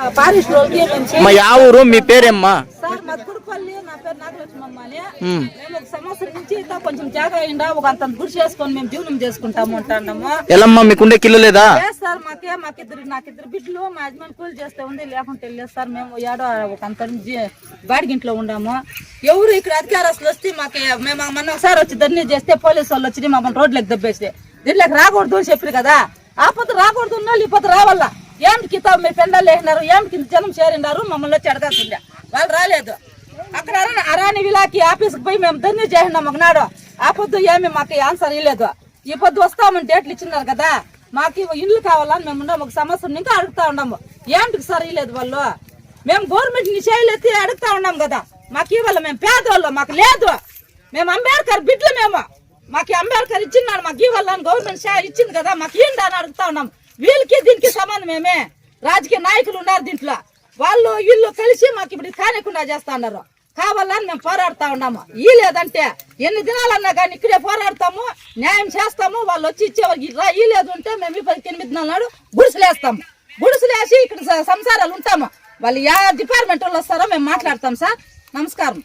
మా యా ఊరు మీ పేరేమ్మా? కొంచెం జాగా అయిందా ఒక అంత గుడి చేసుకొని మేము జీవనం చేసుకుంటాము ఎలమ్మా మీకుండే కిల్లు లేదా? సార్ మాకే మాకిద్దరు నాకిద్దరు బిడ్డలు మా హస్బెండ్ కూలి చేస్తే ఉంది లేకుంటే లేదు సార్ మేము ఏడో ఒక అంత బాడిగింట్లో ఉండాము. ఎవరు ఇక్కడ అధికారస్తులు వస్తే మాకు మేము మొన్న ఒకసారి వచ్చి ధర్నీ చేస్తే పోలీసు వాళ్ళు వచ్చి మమ్మల్ని రోడ్లకు దెబ్బేస్తే దీంట్లోకి రాకూడదు అని చెప్పారు కదా. ఆ పొద్దు రాకూడదు ఉన్న వాళ్ళు ఈ రావాలా? ఏమిటి కితా మీ పిల్లలు వేసినారు ఏమిటి కింద జనం చేరినారు మమ్మల్ని వచ్చి అడగాల్సిందే. వాళ్ళు రాలేదు. అక్కడ అరాని విలాకి ఆఫీస్కి పోయి మేము ధన్య చేసినాం ఒకనాడు. ఆ పొద్దు ఏమి మాకు ఆన్సర్ ఇవ్వలేదు ఈ పొద్దు వస్తామని డేట్లు ఇచ్చినారు కదా. మాకు ఇల్లు కావాలని మేము ఉన్నాము ఒక సమస్య ఇంకా అడుగుతా ఉన్నాము. ఏమిటికి సార్ ఇవ్వలేదు వాళ్ళు? మేము గవర్నమెంట్ని అడుగుతా ఉన్నాం కదా. మాకు ఇవ్వాలి మేము పేదవాళ్ళు మాకు లేదు. మేము అంబేద్కర్ బిడ్డలు మేము. మాకు అంబేద్కర్ ఇచ్చిన్నాడు మాకు ఇవ్వాలని గవర్నమెంట్ ఇచ్చింది కదా. మాకు ఏంటని అని అడుగుతా ఉన్నాం. వీళ్ళకి దీనికి సంబంధమేమే రాజకీయ నాయకులు ఉన్నారు దీంట్లో వాళ్ళు వీళ్ళు కలిసి మాకు ఇప్పుడు కానికుండా చేస్తా ఉన్నారు కావాలని మేము పోరాడుతా ఉన్నాము ఈ లేదంటే ఎన్ని దినాలన్నా కానీ ఇక్కడే పోరాడతాము న్యాయం చేస్తాము వాళ్ళు వచ్చి ఇచ్చే ఈ లేదు అంటే మేము ఈ పది ఎనిమిది దినాల నాడు గుడిసెలేస్తాము గుడిసెలేసి ఇక్కడ స- సంసారాలు ఉంటాము వాళ్ళు యా డిపార్ట్మెంట్ వాళ్ళు వస్తారో మేము మాట్లాడతాం సార్ నమస్కారం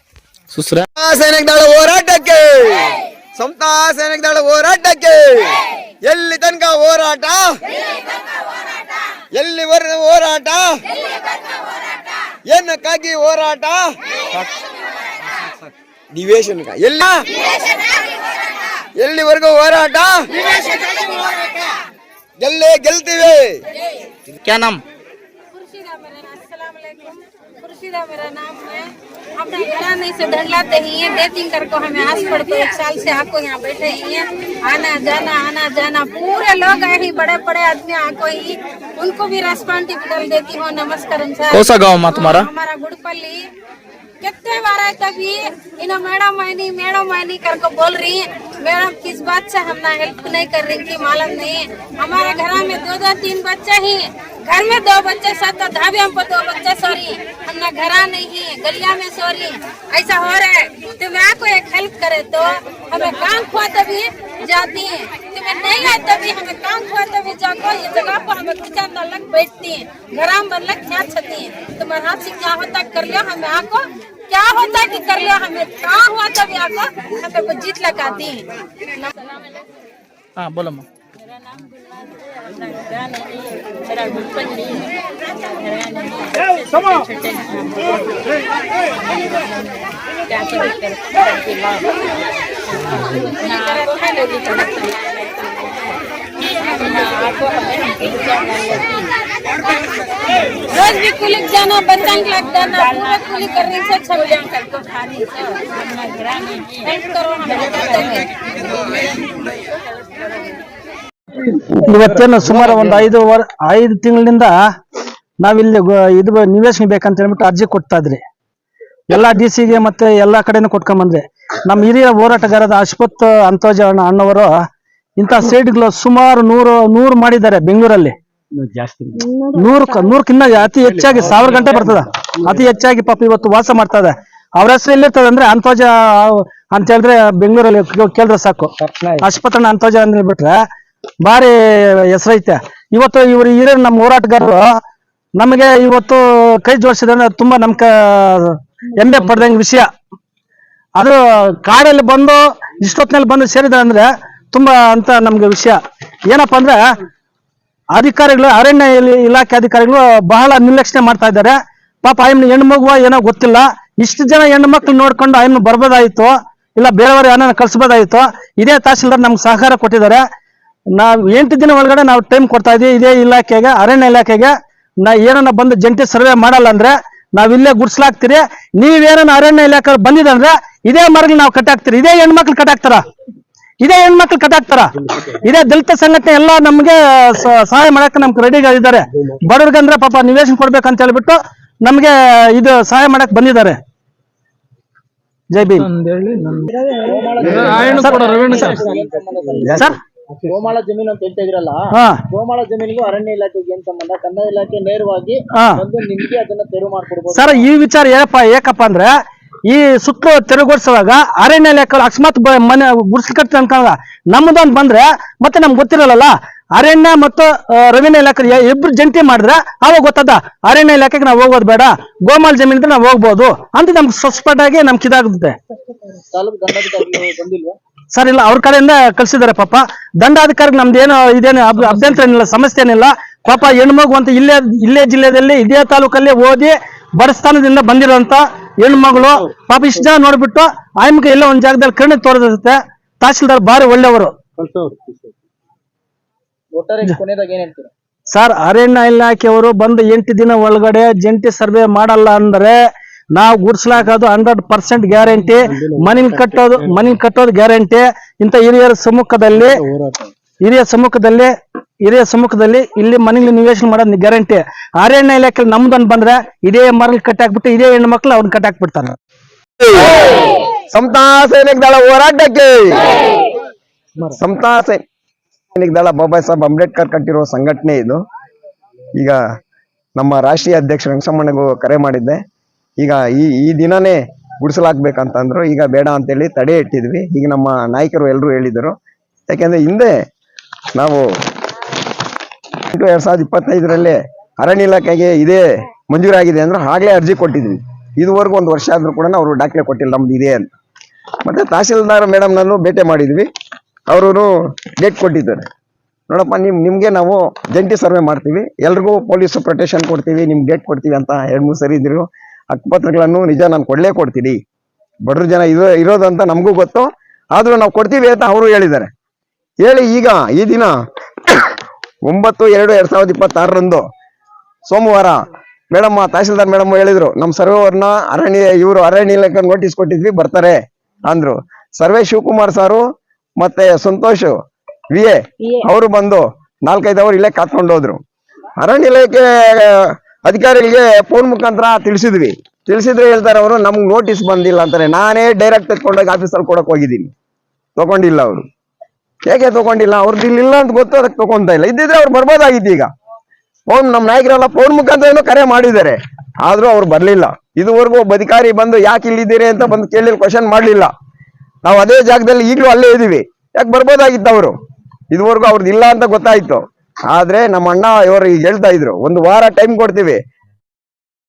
ಸುಸ್ರಾ ಸೈನಿಕ ದಳ ಹೋರಾಟಕ್ಕೆ ಸ್ವಂತ ಸೈನಿಕ ದಳ ಹೋರಾಟಕ್ಕೆ ಎಲ್ಲಿ ತನಕ ಹೋರಾಟ ಎಲ್ಲಿವರೆಗೆ ಹೋರಾಟ ಏನಕ್ಕಾಗಿ ಹೋರಾಟ ನಿವೇಶನ ಎಲ್ಲ ಎಲ್ಲಿವರೆಗೂ ಹೋರಾಟ ಗೆಲ್ಲೇ ಗೆಲ್ತೀವಿ ಕ್ಯಾ ನಾಮ್ खुर्शीदा मेरा नाम अस्सलाम वालेकुम खुर्शीदा मेरा नाम है अपना नहीं से ढंडलाते ही हैं। डेटिंग करके हमें आस पड़ते एक साल से आपको यहाँ बैठे ही है। आना जाना आना जाना। पूरे लोग आए ही बड़े बड़े आदमी आको ही। उनको भी रेस्पॉन्सिबिलिटी कर देती हूँ नमस्कार कौन सा गाँव माँ तुम्हारा? हमारा गुड़पल्ली। कितने बार आए तभी इन्हें मैडम आईनी मैडम आईनी करके बोल रही है, मैडम, किस बात से हम ना हेल्प नहीं कर रही थी? मालूम नहीं हमारे घर में दो दो तीन बच्चे ही। घर में दो बच्चे साथ तो ढाबे हम दो बच्चे सो रही हम ना घरा नहीं है, गलिया में सो रही ऐसा हो रहा है तुम्हें आपको एक हेल्प करे तो हमें काम खुआ तभी जाती है। तुम्हें नहीं आए तभी हमें काम खुआ तभी जाको ये जगह पर हमें अंदर लग बैठती है। घरा में लग क्या छती है? तुम्हारे हाथ से क्या होता कर लियो? हमें आको क्या होता कि कर लिया हमें क्या हुआ तब यहाँ का हम लोग जीत लगाती है हाँ बोलो माँ मेरा नाम रोज भी कुली जाना बच्चा के लग जाना पूरा कुली करने से छप जाए करको खाने से अपना घराने हेल्प करो हमें बताते ಇವತ್ತೇನು ಸುಮಾರು ಒಂದು ಐದು ವರ್ ಐದು ತಿಂಗಳಿಂದ ನಾವಿಲ್ಲಿ ಗೊ- ಇದು ಬ- ನಿವೇಶನ ಬೇಕಂತ ಹೇಳ್ಬಿಟ್ಟು ಅರ್ಜಿ ಕೊಡ್ತಾ ಇದ್ರಿ ಎಲ್ಲಾ ಡಿ ಸಿಗೆ ಮತ್ತೆ ಎಲ್ಲಾ ಕಡೆನೂ ಕೊಟ್ಕೊಂಬಂದ್ರಿ ನಮ್ಮ ಹಿರಿಯ ಹೋರಾಟಗಾರದ ಅಶ್ವಥ್ ಅಂತೋಜ ಅಣ್ಣ ಅಣ್ಣವರು ಇಂಥ ಸೈಡ್ಗಳು ಸುಮಾರು ನೂರು ನೂರು ಮಾಡಿದ್ದಾರೆ ಬೆಂಗಳೂರಲ್ಲಿ ನೂರು ನೂರಕ್ಕಿಂತ ಅತಿ ಹೆಚ್ಚಾಗಿ ಸಾವಿರ ಗಂಟೆ ಬರ್ತದ. ಅತಿ ಹೆಚ್ಚಾಗಿ ಪಾಪ ಇವತ್ತು ವಾಸ ಮಾಡ್ತಾ ಇದೆ ಅವ್ರ ಹೆಸರು ಎಲ್ಲಿರ್ತದೆ ಅಂದ್ರೆ ಅಂತೋಜ ಅಂತ ಹೇಳಿದ್ರೆ ಬೆಂಗಳೂರಲ್ಲಿ ಕೇಳಿದ್ರೆ ಸಾಕು. ಅಶ್ವಥಣ್ಣ ಅಂತೋಜ ಅಂದ್ರೆ ಬಿಟ್ರೆ ಭಾರಿ ಹೆಸರೈತೆ. ಇವತ್ತು ಇವ್ರು ಹಿರಿಯ ನಮ್ಮ ಹೋರಾಟಗಾರರು. ನಮಗೆ ಇವತ್ತು ಕೈ ಜೋಡಿಸಿದ್ರೆ ತುಂಬಾ ನಮ್ಕ ಹೆಮ್ಮೆ ಪಡ್ದಂಗ ವಿಷಯ. ಅದು ಕಾಡಲ್ಲಿ ಬಂದು ಇಷ್ಟೊತ್ತಿನಲ್ಲಿ ಬಂದು ಸೇರಿದ ಅಂದ್ರೆ ತುಂಬಾ ಅಂತ ನಮ್ಗೆ ವಿಷಯ. ಏನಪ್ಪಾ ಅಂದ್ರೆ ಅಧಿಕಾರಿಗಳು, ಅರಣ್ಯ ಇಲ- ಇಲಾಖೆ ಅಧಿಕಾರಿಗಳು ಬಹಳ ನಿರ್ಲಕ್ಷಣೆ ಮಾಡ್ತಾ ಇದ್ದಾರೆ. ಪಾಪ ಆಯ್ನ ಹೆಣ್ಣು ಮಗುವ ಏನೋ ಗೊತ್ತಿಲ್ಲ. ಇಷ್ಟು ಜನ ಹೆಣ್ಣು ಮಕ್ಳು ನೋಡ್ಕೊಂಡು ಆಯ್ನ ಬರ್ಬೋದಾಯ್ತು, ಇಲ್ಲ ಬೇರೆಯವರು ಏನೋ ಕಳ್ಸ್ಬೋದಾಯ್ತು, ಇದೇ ತಹಸೀಲ್ದಾರ್ ನಮ್ಗೆ ಸಹಕಾರ ಕೊಟ್ಟಿದ್ದಾರೆ. ನಾವು ಎಂಟು ದಿನ ಒಳಗಡೆ ನಾವು ಟೈಮ್ ಕೊಡ್ತಾ ಇದೀವಿ ಇದೇ ಇಲಾಖೆಗೆ, ಅರಣ್ಯ ಇಲಾಖೆಗೆ. ನಾ ಏನನ್ನ ಬಂದು ಜಂಟಿ ಸರ್ವೆ ಮಾಡಲ್ಲ ಅಂದ್ರೆ ನಾವ್ ಇಲ್ಲೇ ಗುಡ್ಸ್ಲಾಕ್ತೀರಿ. ನೀವೇನ ಅರಣ್ಯ ಇಲಾಖೆ ಬಂದಿದ್ದಂದ್ರೆ ಇದೇ ಮರಗಳು ನಾವು ಕಟ್ಟಾಕ್ತೀರಿ. ಇದೇ ಹೆಣ್ಮಕ್ಳು ಕಟ್ಟಾಕ್ತಾರ. ಇದೇ ಹೆಣ್ಮಕ್ಳು ಕದಾಕ್ತಾರ? ಇದೇ ದಲಿತ ಸಂಘಟನೆ ಎಲ್ಲ ನಮ್ಗೆ ಸಹಾಯ ಮಾಡಕ್ಕೆ ನಮ್ಗೆ ರೆಡಿ ಇದ್ದಾರೆ. ಬಡವ್ರಿಗಂದ್ರೆ ಪಾಪ ನಿವೇಶನ ಕೊಡ್ಬೇಕಂತ ಹೇಳ್ಬಿಟ್ಟು ನಮ್ಗೆ ಇದು ಸಹಾಯ ಮಾಡಕ್ ಬಂದಿದ್ದಾರೆ. ಜೈ ಭೀಮ್. ಸರ್ ಗೋಮಾಳ ಜಮೀನು ಅಂತ ಹೇಳ್ತಾ ಇದ್ರಲ್ಲ ಹಾ. ಗೋಮಾಳ ಜಮೀನಿಗೂ ಅರಣ್ಯ ಇಲಾಖೆಗೆ ಏನ್ ಸಂಬಂಧ? ಕನ್ನಡ ಇಲಾಖೆ ನೇರವಾಗಿ ಹಾ. ಬಂದು ನಿಮ್ಗೆ ಅದನ್ನ ತೆರವು ಮಾಡ್ಕೊಡ್ಬೋದು. ಸರ್ ಈ ವಿಚಾರ ಏನಪ್ಪ ಏಕಪ್ಪ ಅಂದ್ರೆ ಈ ಸುತ್ತು ತೆರವುಗೊಳಿಸುವಾಗ ಅರಣ್ಯ ಇಲಾಖೆ ಅಕಸ್ಮಾತ್ ಮನೆ ಗುಡಿಸ್ಲಿಕ್ಕೆ ಅಂತ ಅನ್ಕೊಂಡ ನಮ್ಮದೊಂದು ಬಂದ್ರೆ ಮತ್ತೆ ನಮ್ಗೆ ಗೊತ್ತಿರಲ್ಲ ಅರಣ್ಯ ಮತ್ತು ರವೀನ ಇಲಾಖೆ ಇಬ್ರು ಜಂಟಿ ಮಾಡಿದ್ರೆ ಅವಾಗ ಗೊತ್ತದ? ಅರಣ್ಯ ಇಲಾಖೆಗೆ ನಾವು ಹೋಗೋದು ಬೇಡ ಗೋಮಾಲ್ ಜಮೀನಿದ್ರೆ ನಾವು ಹೋಗ್ಬೋದು ಅಂತ ನಮ್ಗೆ ಸಸ್ಪೆಕ್ಟ್ ನಮ್ಗೆ ಇದಾಗುತ್ತೆ ಸರ್ ಇಲ್ಲ ಅವ್ರ ಕಡೆಯಿಂದ ಕಳ್ಸಿದಾರೆ ಪಾಪ. ದಂಡಾಧಿಕಾರಿಗೆ ನಮ್ದು ಏನು ಇದೇನು ಅಭ್ಯಂತರ ಏನಿಲ್ಲ ಸಮಸ್ಯೆ ಏನಿಲ್ಲ ಪಾಪ ಹೆಣ್ಮಗು ಅಂತ ಇಲ್ಲೇ ಇಲ್ಲೇ ಜಿಲ್ಲೆಯಲ್ಲಿ ಇದೇ ತಾಲೂಕಲ್ಲಿ ಓದಿ ಬಡಸ್ಥಾನದಿಂದ ಬಂದಿರೋಂತ ಹೆಣ್ಮಗಳು ಪಾಪ ಇಷ್ಟು ಜನ ನೋಡ್ಬಿಟ್ಟು ಆಯ್ಮಕ ಎಲ್ಲ ಒಂದ್ ಜಾಗದಲ್ಲಿ ಕಣ್ಣು ತೋರಿಸುತ್ತೆ ತಹಶೀಲ್ದಾರ್ ಬಾರಿ ಒಳ್ಳೆಯವರು. ಸರ್ ಅರಣ್ಯ ಇಲಾಖೆಯವರು ಬಂದು ಎಂಟು ದಿನ ಒಳಗಡೆ ಜಂಟಿ ಸರ್ವೆ ಮಾಡಲ್ಲ ಅಂದ್ರೆ ನಾವು ಗುಡ್ಸ್ಲಾಕೋದು ಹಂಡ್ರೆಡ್ ಪರ್ಸೆಂಟ್ ಗ್ಯಾರಂಟಿ ಮನಿ ಕಟ್ಟೋದು ಮನಿ ಕಟ್ಟೋದು ಗ್ಯಾರಂಟಿ ಇಂಥ ಹಿರಿಯರ ಸಮ್ಮುಖದಲ್ಲಿ. ಹಿರಿಯ ಸಮ್ಮುಖದಲ್ಲಿ ಹಿರಿಯ ಸಮ್ಮುಖದಲ್ಲಿ ಇಲ್ಲಿ ಮನೆಯಲ್ಲಿ ನಿವೇಶನ ಮಾಡೋದು ಗ್ಯಾರಂಟಿ. ಅರಣ್ಯ ಇಲಾಖೆ ನಮ್ದನ್ ಬಂದ್ರೆ ಇದೇ ಮರಲ್ ಕಟ್ಟಾಕ್ಬಿಟ್ಟು ಇದೇ ಹೆಣ್ಣು ಮಕ್ಳು ಅವ್ನ ಕಟ್ಟಾಕ್ಬಿಡ್ತಾರೆ ಸಮತಾ ಸೈನಿಕ ದಳ ಹೋರಾಟಕ್ಕೆ. ಸಮತಾ ಸೈನಿಕ ದಳ ಬಾಬಾ ಸಾಹೇಬ್ ಅಂಬೇಡ್ಕರ್ ಕಟ್ಟಿರೋ ಸಂಘಟನೆ ಇದು. ಈಗ ನಮ್ಮ ರಾಷ್ಟ್ರೀಯ ಅಧ್ಯಕ್ಷ ವೆಂಕಟಮ್ಮನಿಗೂ ಕರೆ ಮಾಡಿದ್ದೆ. ಈಗ ಈ ಈ ದಿನನೇ ಗುಡಿಸಲಾಗ್ಬೇಕಂತಂದ್ರು ಈಗ ಬೇಡ ಅಂತೇಳಿ ತಡೆ ಇಟ್ಟಿದ್ವಿ ಈಗ ನಮ್ಮ ನಾಯಕರು ಎಲ್ಲರೂ ಹೇಳಿದರು. ಯಾಕೆಂದ್ರೆ ಹಿಂದೆ ನಾವು ಎಂಟು ಎರಡ್ ಸಾವಿರದ ಇಪ್ಪತ್ತೈದರಲ್ಲಿ ಅರಣ್ಯ ಇಲಾಖೆಗೆ ಇದೇ ಮಂಜೂರಾಗಿದೆ ಅಂದ್ರೆ ಆಗ್ಲೇ ಅರ್ಜಿ ಕೊಟ್ಟಿದ್ವಿ. ಇದುವರೆಗೂ ಒಂದು ವರ್ಷ ಆದ್ರೂ ಕೂಡ ಅವರು ದಾಖಲೆ ಕೊಟ್ಟಿಲ್ಲ, ನಮ್ದು ಇದೆ ಅಂತ. ಮತ್ತೆ ತಹಸೀಲ್ದಾರ್ ಮೇಡಮ್ ನಾನು ಭೇಟಿ ಮಾಡಿದ್ವಿ. ಅವರು ಡೇಟ್ ಕೊಟ್ಟಿದ್ದಾರೆ. ನೋಡಪ್ಪ, ನಿಮ್, ನಿಮಗೆ ನಾವು ಜಂಟಿ ಸರ್ವೆ ಮಾಡ್ತೀವಿ. ಎಲ್ರಿಗೂ ಪೊಲೀಸ್ ಪ್ರೊಟೆಕ್ಷನ್ ಕೊಡ್ತೀವಿ, ನಿಮ್ಗೆ ಡೇಟ್ ಕೊಡ್ತೀವಿ ಅಂತ ಎರಡು ಮೂರು ಸರಿ ಇದ್ರು. ಹಕ್ಕುಪತ್ರಗಳನ್ನು ನಿಜ ನಾನು ಕೊಡ್ಲೇ ಕೊಡ್ತೀನಿ. ಬಡ್ರ ಜನ ಇರೋ ಇರೋದಂತ ನಮಗೂ ಗೊತ್ತು. ಆದರೂ ನಾವು ಕೊಡ್ತೀವಿ ಅಂತ ಅವರು ಹೇಳಿದ್ದಾರೆ. ಹೇಳಿ ಈಗ ಈ ದಿನ ಒಂಬತ್ತು ಎರಡು ಎರಡ್ ಸಾವಿರದ ಇಪ್ಪತ್ತಾರರಂದು ಸೋಮವಾರ ಮೇಡಮ್ ತಹಸೀಲ್ದಾರ್ ಮೇಡಮ್ ಹೇಳಿದ್ರು ನಮ್ಮ ಸರ್ವೇವರ್ನ ಅರಣ್ಯ ಇವರು ಅರಣ್ಯ ಇಲಾಖೆ ನೋಟಿಸ್ ಕೊಟ್ಟಿದ್ವಿ ಬರ್ತಾರೆ ಅಂದ್ರು. ಸರ್ವೆ ಶಿವಕುಮಾರ್ ಸಾರು ಮತ್ತೆ ಸಂತೋಷ್ ವಿ ಎ ಅವರು ಬಂದು ನಾಲ್ಕೈದು ಅವರು ಇಲ್ಲೇ ಕಾತ್ಕೊಂಡು ಹೋದ್ರು. ಅರಣ್ಯ ಇಲಾಖೆ ಅಧಿಕಾರಿಗಳಿಗೆ ಫೋನ್ ಮುಖಾಂತರ ತಿಳಿಸಿದ್ವಿ. ತಿಳಿಸಿದ್ರೆ ಹೇಳ್ತಾರೆ ಅವರು ನಮ್ಗೆ ನೋಟಿಸ್ ಬಂದಿಲ್ಲ ಅಂತಾರೆ. ನಾನೇ ಡೈರೆಕ್ಟ್ ತಗೊಂಡೋಗಿ ಆಫೀಸಲ್ಲಿ ಕೊಡಕ್ ಹೋಗಿದ್ದೀನಿ. ತಗೊಂಡಿಲ್ಲ ಅವರು. ಹೇಗೆ ತಗೊಂಡಿಲ್ಲ ಅವ್ರದ್ದು ಇಲ್ಲಿ ಇಲ್ಲ ಅಂತ ಗೊತ್ತು, ಅದಕ್ಕೆ ತಗೊಂತ ಇಲ್ಲ. ಇದ್ದಿದ್ರೆ ಅವ್ರು ಬರ್ಬೋದಾಗಿತ್ತು ಈಗ. ಫೋನ್ ನಮ್ಮ ನಾಯಕರೆಲ್ಲ ಫೋನ್ ಮುಖಾಂತರ ಕರೆ ಮಾಡಿದ್ದಾರೆ. ಆದ್ರೂ ಅವ್ರು ಬರ್ಲಿಲ್ಲ. ಇದುವರೆಗೂ ಒಬ್ಬ ಅಧಿಕಾರಿ ಬಂದು, ಯಾಕೆ ಇಲ್ಲಿದ್ದೀರಿ ಅಂತ ಬಂದು ಕೇಳಿ ಕ್ವಶನ್ ಮಾಡ್ಲಿಲ್ಲ. ನಾವು ಅದೇ ಜಾಗದಲ್ಲಿ ಈಗಲೂ ಅಲ್ಲೇ ಇದೀವಿ. ಯಾಕೆ ಬರ್ಬೋದಾಗಿತ್ತು ಅವರು? ಇದುವರೆಗೂ ಅವ್ರದ್ದು ಇಲ್ಲ ಅಂತ ಗೊತ್ತಾಯ್ತು. ಆದ್ರೆ ನಮ್ಮ ಅಣ್ಣ ಇವರು ಈಗ ಹೇಳ್ತಾ ಇದ್ರು, ಒಂದು ವಾರ ಟೈಮ್ ಕೊಡ್ತೀವಿ.